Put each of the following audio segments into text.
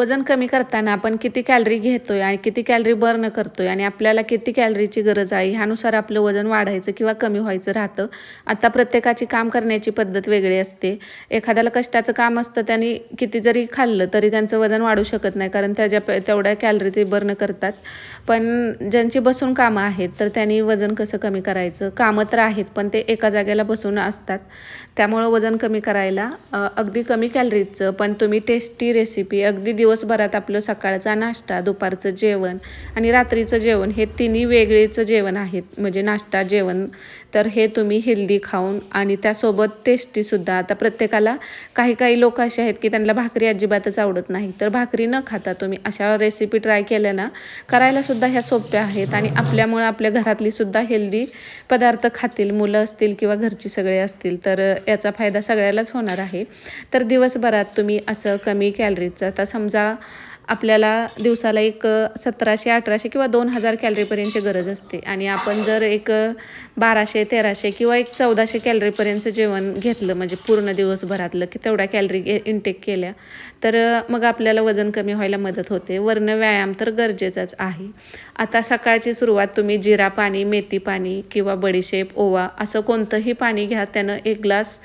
वजन कमी करताना आपण किती कॅलरी घेतोय आणि किती कॅलरी बर्न करतोय आणि आपल्याला किती कॅलरीची गरज आहे ह्यानुसार आपलं वजन वाढायचं किंवा कमी व्हायचं राहतं. आता प्रत्येकाची काम करण्याची पद्धत वेगळी असते. एखाद्याला कष्टाचं काम असतं त्यांनी किती जरी खाल्लं तरी त्यांचं वजन वाढू शकत नाही कारण त्याच्या तेवढ्या कॅलरी ते बर्न करतात. पण ज्यांची बसून कामं आहेत तर त्यांनी वजन कसं कमी करायचं? कामं तर आहेत पण ते एका जागेला बसून असतात. त्यामुळं वजन कमी करायला अगदी कमी कॅलरीजचं पण तुम्ही टेस्टी रेसिपी अगदी दिवसभरात आपलं सकाळचा नाश्ता दुपारचं जेवण आणि रात्रीचं जेवण हे तिन्ही वेगळेचं जेवण आहेत. म्हणजे नाश्ता जेवण तर हे तुम्ही हेल्दी खाऊन आणि त्यासोबत टेस्टीसुद्धा आता प्रत्येकाला काही काही लोक असे आहेत की त्यांना भाकरी अजिबातच आवडत नाही. तर भाकरी न खाता तुम्ही अशा रेसिपी ट्राय केल्या ना करायलासुद्धा ह्या सोप्या आहेत आणि आपल्यामुळं आपल्या घरातलीसुद्धा हेल्दी पदार्थ खातील मुलं असतील किंवा घरची सगळे असतील तर याचा फायदा सगळ्यालाच होणार आहे. तर दिवसभरात तुम्ही असं कमी कॅलरीजचं आता समजा आपल्याला दिवसाला एक सतराशे अठराशे किंवा दोन हजार कॅलरीपर्यंतची गरज असते. आणि आपण जर एक बाराशे तेराशे किंवा एक चौदाशे कॅलरीपर्यंतचं जेवण घेतलं म्हणजे पूर्ण दिवसभरातलं की तेवढ्या कॅलरी घे इनटेक केल्या तर मग आपल्याला वजन कमी व्हायला मदत होते. वर्ण व्यायाम तर गरजेचाच आहे. आता सकाळची सुरुवात तुम्ही जिरा पाणी मेथी पाणी किंवा बडीशेप ओवा असं कोणतंही पाणी घ्या. त्यानं एक ग्लास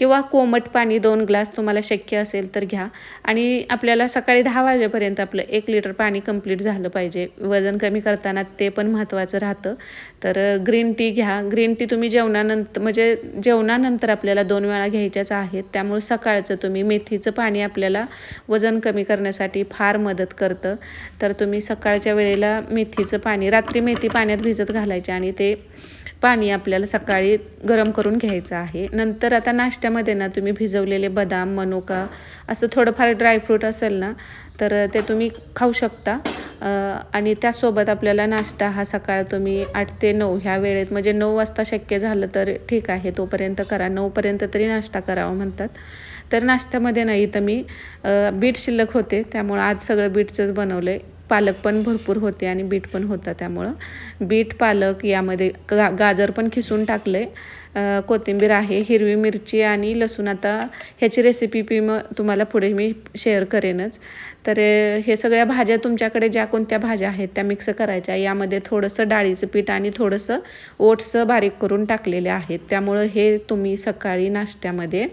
किंवा कोमट पाणी दोन ग्लास तुम्हाला शक्य असेल तर घ्या. आणि आपल्याला सकाळी दहा वाजेपर्यंत आपलं एक लिटर पाणी कंप्लीट झालं पाहिजे. वजन कमी करताना ते पण महत्त्वाचं राहतं. तर ग्रीन टी घ्या. ग्रीन टी तुम्ही जेवणानंतर म्हणजे जेवणानंतर आपल्याला दोन वेळा घ्यायच्याच आहेत. त्यामुळे सकाळचं तुम्ही मेथीचं पाणी आपल्याला वजन कमी करण्यासाठी फार मदत करतं. तर तुम्ही सकाळच्या वेळेला मेथीचं पाणी रात्री मेथी पाण्यात भिजत घालायचे आणि ते पाणी आपल्याला सकाळी गरम करून घ्यायचं आहे. नंतर आता नाश्त्यामध्ये ना तुम्ही भिजवलेले बदाम मनुका असं थोडंफार ड्रायफ्रूट असेल ना तर ते तुम्ही खाऊ शकता. आणि त्यासोबत आपल्याला नाश्ता हा सकाळ तुम्ही आठ ते नऊ ह्या वेळेत म्हणजे नऊ वाजता शक्य झालं तर ठीक आहे तोपर्यंत करा. नऊपर्यंत तरी नाश्ता करावा म्हणतात. तर नाश्त्यामध्ये नाही तर मी बीट शिल्लक होते त्यामुळं आज सगळं बीटचंच बनवलं आहे पालक पण भरपूर होते आणि बीट पण होता त्यामुळं. बीट पालक यामध्ये गा गाजर पण खिसून टाकलं आहे कोथिंबीर आहे हिरवी मिरची आणि लसूण. आता ह्याची रेसिपी पी मग तुम्हाला पुढे मी शेअर करेनच. तर हे सगळ्या भाज्या तुमच्याकडे ज्या कोणत्या भाज्या आहेत त्या मिक्स करायच्या. यामध्ये थोडंसं डाळीचं पीठ आणि थोडंसं ओट्स बारीक करून टाकलेले आहेत. त्यामुळं हे तुम्ही सकाळी नाश्त्यामध्ये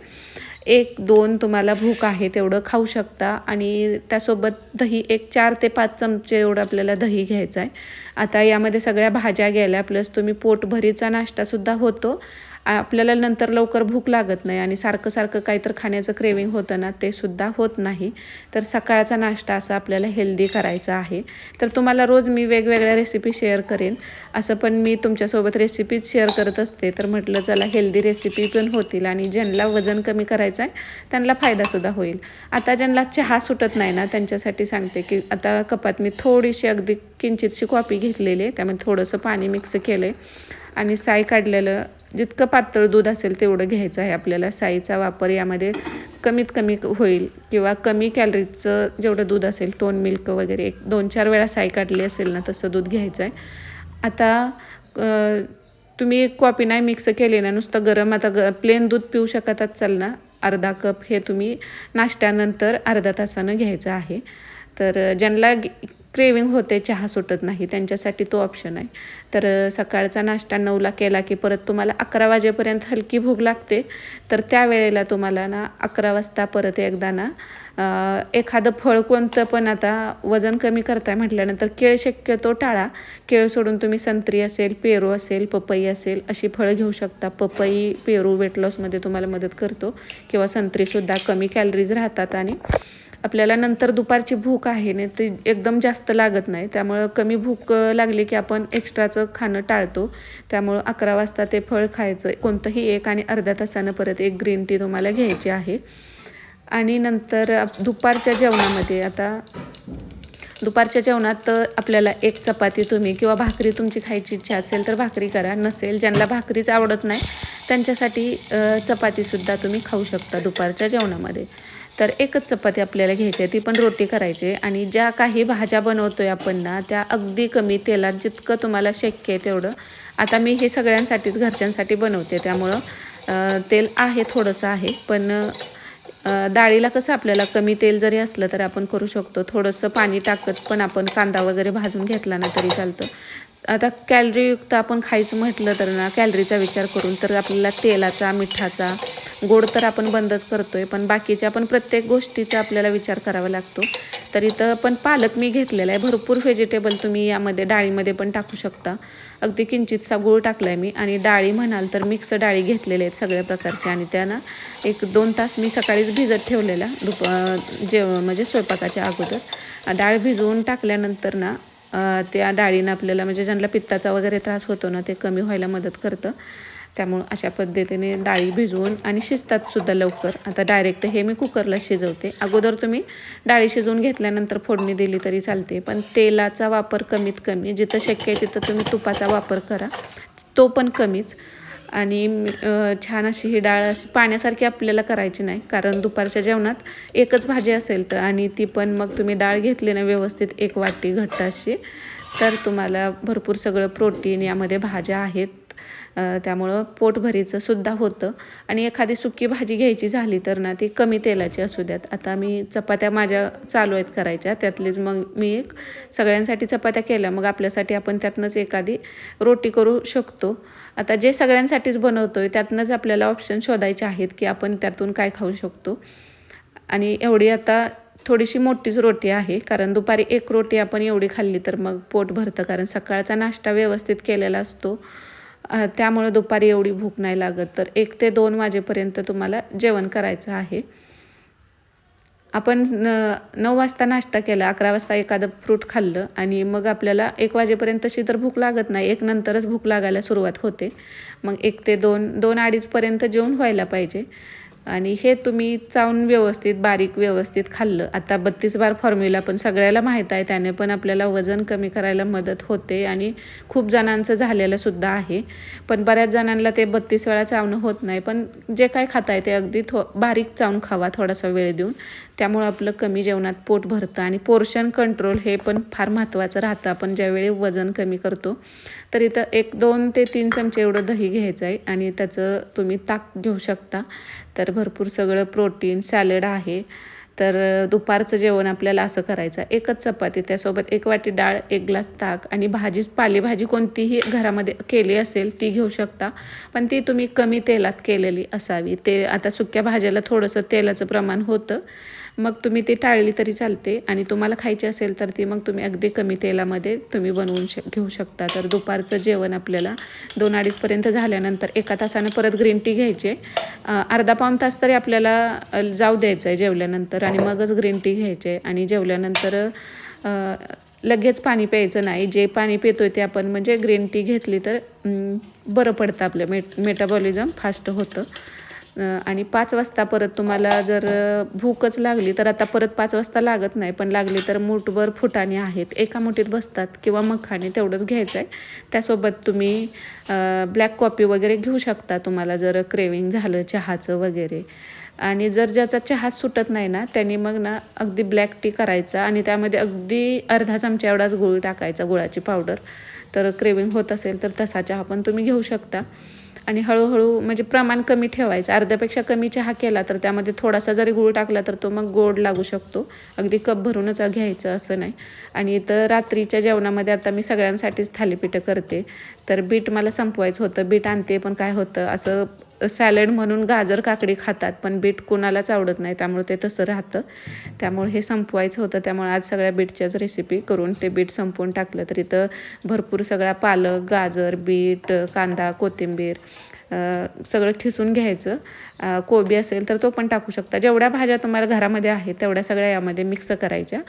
एक दोन तुम्हाला भूक आहे तेवढं खाऊ शकता आणि त्यासोबत दही एक चार ते पाच चमचे एवढं आपल्याला दही घ्यायचं आहे. आता यामध्ये सगळ्या भाज्या गेल्या प्लस तुम्ही पोटभरीचा नाश्तासुद्धा होतो. आपल्याला नंतर लवकर भूक लागत नाही आणि सारखं सारखं काहीतरी खाण्याचं क्रेविंग होतं ना ते सुद्धा होत नाही. तर सकाळचा नाश्ता असा आपल्याला हेल्दी करायचा आहे. तर तुम्हाला रोज मी वेगवेगळ्या रेसिपी शेअर करेन. असं पण मी तुमच्यासोबत रेसिपीज शेअर करत असते. तर म्हटलं चला हेल्दी रेसिपी पण होतील आणि ज्यांना वजन कमी करायचं आहे त्यांना फायदासुद्धा होईल. आता ज्यांना चहा सुटत नाही ना त्यांच्यासाठी सांगते की आता कपात मी थोडीशी अगदी किंचितशी कॉपी घेतलेली आहे. त्यामध्ये थोडंसं पाणी मिक्स केलं आहे आणि साय काढलेलं जितकं पातळ दूध असेल तेवढं घ्यायचं आहे आपल्याला. साईचा वापर यामध्ये कमीत कमी होईल किंवा कमी कॅलरीजचं जेवढं दूध असेल टोन मिल्क वगैरे एक दोन चार वेळा साई काढली असेल ना तसं दूध घ्यायचं आहे. आता तुम्ही कॉपी नाही मिक्स केली ना नुसतं गरम आता ग प्लेन दूध पिऊ शकतच चाल ना अर्धा कप हे तुम्ही नाश्त्यानंतर अर्धा तासानं घ्यायचं आहे. तर ज्यांना क्रेविंग होते चहा सुटत नाही त्यांच्यासाठी तो ऑप्शन आहे. तर सकाळचा नाश्ता नऊला केला की परत तुम्हाला अकरा वाजेपर्यंत हलकी भूक लागते तर त्यावेळेला तुम्हाला ना अकरा वाजता परत एकदा ना एखादं फळ कोणतं पण आता वजन कमी करताय म्हटल्यानंतर केळ शक्यतो टाळा. केळ सोडून तुम्ही संत्री असेल पेरू असेल पपई असेल अशी फळं घेऊ शकता. पपई पेरू वेट लॉसमध्ये तुम्हाला मदत करतो किंवा संत्रीसुद्धा कमी कॅलरीज राहतात आणि आपल्याला नंतर दुपारची भूक आहे ना ती एकदम जास्त लागत नाही. त्यामुळं कमी भूक लागली की आपण एक्स्ट्राचं खाणं टाळतो. त्यामुळं अकरा वाजता ते फळ खायचं कोणतंही एक आणि अर्ध्या तासानं परत एक ग्रीन टी तुम्हाला घ्यायची आहे. आणि नंतर दुपारच्या जेवणामध्ये आता दुपारच्या जेवणात आपल्याला एक चपाती तुम्ही किंवा भाकरी तुमची खायची इच्छा असेल तर भाकरी करा. नसेल ज्यांना भाकरीच आवडत नाही त्यांच्यासाठी चपातीसुद्धा तुम्ही खाऊ शकता दुपारच्या जेवणामध्ये. तर एकच चपाती आपल्याला घ्यायची आहे ती पण रोटी करायची आणि ज्या काही भाज्या बनवतो आहे आपण ना त्या अगदी कमी तेलात जितकं तुम्हाला शक्य आहे तेवढं. आता मी हे सगळ्यांसाठीच घरच्यांसाठी बनवते त्यामुळं तेल आहे थोडंसं आहे. पण डाळीला कसं आपल्याला कमी तेल जरी असलं तर आपण करू शकतो. थोडंसं पाणी टाकत पण आपण कांदा वगैरे भाजून घेतला ना तरी चालतं. आता कॅलरीयुक्त आपण खायचं म्हटलं तर ना कॅलरीचा विचार करून तर आपल्याला तेलाचा मिठाचा गोड तर आपण बंदच करतोय पण बाकीच्या पण प्रत्येक गोष्टीचा आपल्याला विचार करावा लागतो. तर इथं पण पालक मी घेतलेला आहे. भरपूर व्हेजिटेबल तुम्ही यामध्ये डाळीमध्ये पण टाकू शकता. अगदी किंचितसा गूळ टाकला आहे मी आणि डाळी म्हणाल तर मिक्स डाळी घेतलेल्या आहेत सगळ्या प्रकारच्या आणि त्यांना एक दोन तास मी सकाळीच भिजत ठेवलेला दुप जेव म्हणजे स्वयंपाकाच्या अगोदर. डाळ भिजवून टाकल्यानंतर ना त्या डाळीनं आपल्याला म्हणजे ज्यांना पित्ताचा वगैरे त्रास होतो ना ते कमी व्हायला मदत करतं. त्यामुळं अशा पद्धतीने डाळी भिजवून आणि शिजतात सुद्धा लवकर. आता डायरेक्ट हे मी कुकरला शिजवते. अगोदर तुम्ही डाळी शिजवून घेतल्यानंतर फोडणी दिली तरी चालते. पण तेलाचा वापर कमीत कमी जिथं शक्य आहे तिथं तुम्ही तुपाचा वापर करा. तो पण कमीच. आणि छान अशी ही डाळ अशी पाण्यासारखी आपल्याला करायची नाही. कारण दुपारच्या जेवणात एकच भाजी असेल तर आणि ती पण मग तुम्ही डाळ घेतली ना व्यवस्थित एक वाटी घट्ट अशी तर तुम्हाला भरपूर सगळं प्रोटीन यामध्ये भाज्या आहेत. त्यामुळं पोटभरीचं सुद्धा होतं. आणि एखादी सुकी भाजी घ्यायची झाली तर ना ती कमी तेलाची असू द्यात. आता मी चपात्या माझ्या चालू आहेत करायच्या. त्यातलीच मग मी एक सगळ्यांसाठी चपात्या केल्या. मग आपल्यासाठी आपण त्यातनंच एखादी रोटी करू शकतो. आता जे सगळ्यांसाठीच बनवतो आहे त्यातनंच आपल्याला ऑप्शन शोधायचे आहेत की आपण त्यातून काय खाऊ शकतो. आणि एवढी आता थोडीशी मोठीच रोटी आहे. कारण दुपारी एक रोटी आपण एवढी खाल्ली तर मग पोट भरतं. कारण सकाळचा नाश्ता व्यवस्थित केलेला असतो. त्यामुळं दुपारी एवढी भूक नाही लागत. तर एक ते दोन वाजेपर्यंत तुम्हाला जेवण करायचं आहे. आपण न नऊ वाजता नाश्ता केला अकरा वाजता एखादं फ्रूट खाल्लं आणि मग आपल्याला एक वाजेपर्यंत तशी तर भूक लागत नाही एक नंतरच भूक लागायला सुरुवात होते. मग एक ते दोन दोन अडीचपर्यंत जेवण व्हायला पाहिजे. आणि हे तुम्ही चावून व्यवस्थित बारीक व्यवस्थित खाल्लं. आता बत्तीस बार फॉर्म्युला पण सगळ्याला माहीत आहे त्याने पण आपल्याला वजन कमी करायला मदत होते आणि खूप जणांचं झालेलं सुद्धा आहे. पण बऱ्याच जणांना ते बत्तीस वेळा चावणं होत नाही पण जे काय खाताय ते अगदी थो बारीक चावून खावा थोडासा वेळ देऊन. त्यामुळं आपलं कमी जेवणात पोट भरतं आणि पोर्शन कंट्रोल हे पण फार महत्त्वाचं राहतं. आपण ज्यावेळी वजन कमी करतो तर इथं एक दोन ते तीन चमचे एवढं दही घ्यायचं आहे आणि त्याचं तुम्ही ताक घेऊ शकता. तर भरपूर सगळं प्रोटीन सॅलड आहे. तर दुपारचं जेवण आपल्याला असं करायचं आहे. एकच चपाती त्यासोबत एक वाटी डाळ एक ग्लास ताक आणि भाजी पालेभाजी कोणतीही घरामध्ये केली असेल ती घेऊ शकता. पण ती तुम्ही कमी तेलात केलेली असावी. ते आता सुक्या भाज्याला थोडंसं तेलाचं प्रमाण होतं. मग तुम्ही ती टाळली तरी चालते. आणि तुम्हाला खायची असेल तर ती मग तुम्ही अगदी कमी तेलामध्ये तुम्ही बनवून श घेऊ शकता. तर दुपारचं जेवण आपल्याला दोन अडीचपर्यंत झाल्यानंतर एका तासानं परत ग्रीन टी घ्यायचे. अर्धा पाऊण तास तरी आपल्याला जाऊ द्यायचं आहे जेवल्यानंतर. आणि मगच ग्रीन टी घ्यायचे. आणि जेवल्यानंतर लगेच पाणी प्यायचं नाही. जे पाणी पितो आहे ते आपण म्हणजे ग्रीन टी घेतली तर बरं पडतं आपलं. मेट मेटाबॉलिझम फास्ट होतं. आणि पाच वाजता परत तुम्हाला जर भूकच लागली तर आता परत पाच वाजता लागत नाही पण लागली तर मूठभर फुटाणे आहेत. एका मुठीत बसतात किंवा मखाने तेवढंच घ्यायचं आहे त्यासोबत तुम्ही ब्लॅक कॉफी वगैरे घेऊ शकता तुम्हाला जर क्रेविंग झालं चहाचं वगैरे. आणि जर ज्याचा चहा सुटत नाही ना त्यांनी मग ना अगदी ब्लॅक टी करायचा आणि त्यामध्ये अगदी अर्धा चमचा एवढाच गुळ टाकायचा गुळाची पावडर तर क्रेविंग होत असेल तर तसा चहा पण तुम्ही घेऊ शकता. आणि हळूहळू म्हणजे प्रमाण कमी ठेवायचं. अर्ध्यापेक्षा कमी चहा केला तर त्यामध्ये थोडासा जरी गूळ टाकला तर तो मग गोड लागू शकतो. अगदी कप भरूनच घ्यायचं असं नाही. आणि इथं रात्रीच्या जेवणामध्ये आता मी सगळ्यांसाठीच थालीपीठं करते. तर बीट मला संपवायचं होतं. बीट आणते पण काय होतं? असं सॅलड म्हणून गाजर काकडी खातात पण बीट कुणालाच आवडत नाही त्यामुळे ते तसं राहतं. त्यामुळे हे संपवायचं होतं त्यामुळे आज सगळ्या बीटच्याच रेसिपी करून ते बीट संपवून टाकलं. तर इथं भरपूर सगळा पालक गाजर बीट कांदा कोथिंबीर सगळं खिसून घ्यायचं. कोबी असेल तर तो पण टाकू शकता. जेवढ्या भाज्या तुम्हाला घरामध्ये आहेत तेवढ्या सगळ्या यामध्ये मिक्स करायच्या.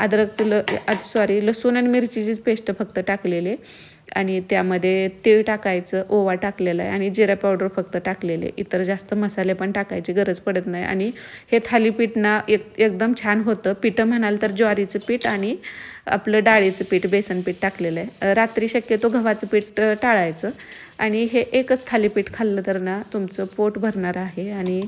अद्रक ल सॉरी लसूण आणि मिरचीचीच पेस्ट फक्त टाकलेली आणि त्यामध्ये तीळ टाकायचं ओवा टाकलेला आहे आणि जिरा पावडर फक्त टाकलेले इतर जास्त मसाले पण टाकायची गरज पडत नाही. आणि हे थालीपीठ ना एक एकदम छान होतं. पिठं म्हणाल तर ज्वारीचं पीठ आणि आपलं डाळीचं पीठ बेसन पीठ टाकलेलं आहे. रात्री शक्यतो गव्हाचं पीठ टाळायचं. आणि हे एकच थालीपीठ खाल्लं तर ना तुमचं पोट भरणार आहे. आणि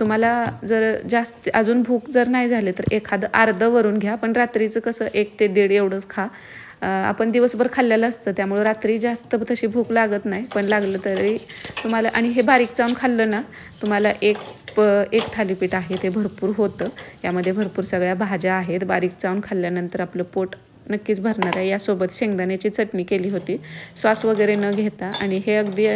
तुम्हाला जर जास्त अजून भूक जर नाही झाली तर एखादं अर्धं वरून घ्या. पण रात्रीचं कसं एक ते दीड एवढंच खा. आपण दिवसभर खाल्लेलं असतं त्यामुळं रात्री जास्त तशी भूक लागत नाही पण लागलं तरी तुम्हाला आणि हे बारीक चावून खाल्लं ना तुम्हाला एक प एक थालीपीठ आहे ते भरपूर होतं. यामध्ये भरपूर सगळ्या भाज्या आहेत बारीक चावून खाल्ल्यानंतर आपलं पोट नक्कीच भरणार आहे. यासोबत शेंगदाण्याची चटणी केली होती. श्वास वगैरे न घेता आणि हे अगदी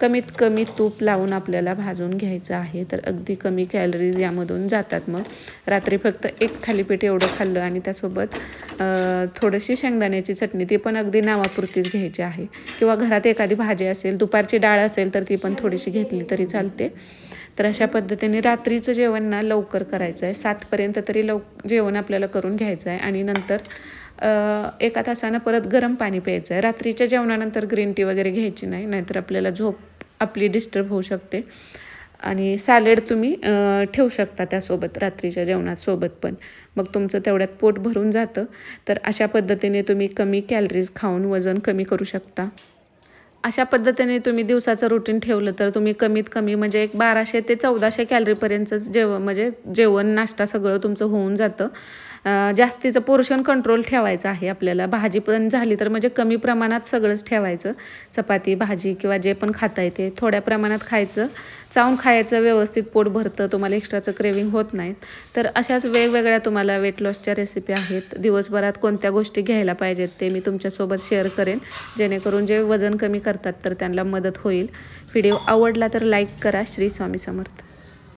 कमीत कमी तूप लावून आपल्याला भाजून घ्यायचं आहे. तर अगदी कमी कॅलरीज यामधून जातात मग. रात्री फक्त एक थालीपीठ एवढं खाल्लं आणि त्यासोबत थोडीशी शेंगदाण्याची चटणी ती पण अगदी नावापुरतीच घ्यायची आहे. किंवा घरात एखादी भाजी असेल दुपारची डाळ असेल तर ती पण थोडीशी घेतली तरी चालते. तर अशा पद्धतीने रात्रीचं जेवण ना लवकर करायचं आहे सातपर्यंत तरी लव जेवण आपल्याला करून घ्यायचं आहे आणि नंतर एका तासानं परत गरम पाणी प्यायचं आहे रात्रीच्या जेवणानंतर ग्रीन टी वगैरे घ्यायची नाही नाहीतर आपल्याला झोप आपली डिस्टर्ब होऊ शकते. आणि सॅलेड तुम्ही ठेवू शकता त्यासोबत रात्रीच्या जेवणात सोबत पण. मग तुमचं तेवढ्यात पोट भरून जातं. तर अशा पद्धतीने तुम्ही कमी कॅलरीज खाऊन वजन कमी करू शकता. अशा पद्धतीने तुम्ही दिवसाचं रुटीन ठेवलं तर तुम्ही कमीत कमी म्हणजे एक बाराशे ते चौदाशे कॅलरीपर्यंतच जेवण म्हणजे जेवण नाश्ता सगळं तुमचं होऊन जातं. जास्तीचं पोर्शन कंट्रोल ठेवायचं आहे आपल्याला. भाजी पण झाली तर म्हणजे कमी प्रमाणात सगळंच ठेवायचं. चपाती भाजी किंवा जे पण खाता येते थोड्या प्रमाणात खायचं. चावून खायचं व्यवस्थित पोट भरतं तुम्हाला एक्स्ट्राचं क्रेविंग होत नाहीत. तर अशाच वेगवेगळ्या तुम्हाला वेट लॉसच्या रेसिपी आहेत. दिवसभरात कोणत्या गोष्टी घ्यायला पाहिजेत ते मी तुमच्यासोबत शेअर करेन. जेणेकरून जे वजन कमी करतात तर त्यांना मदत होईल. व्हिडिओ आवडला तर लाईक करा. श्री स्वामी समर्थ.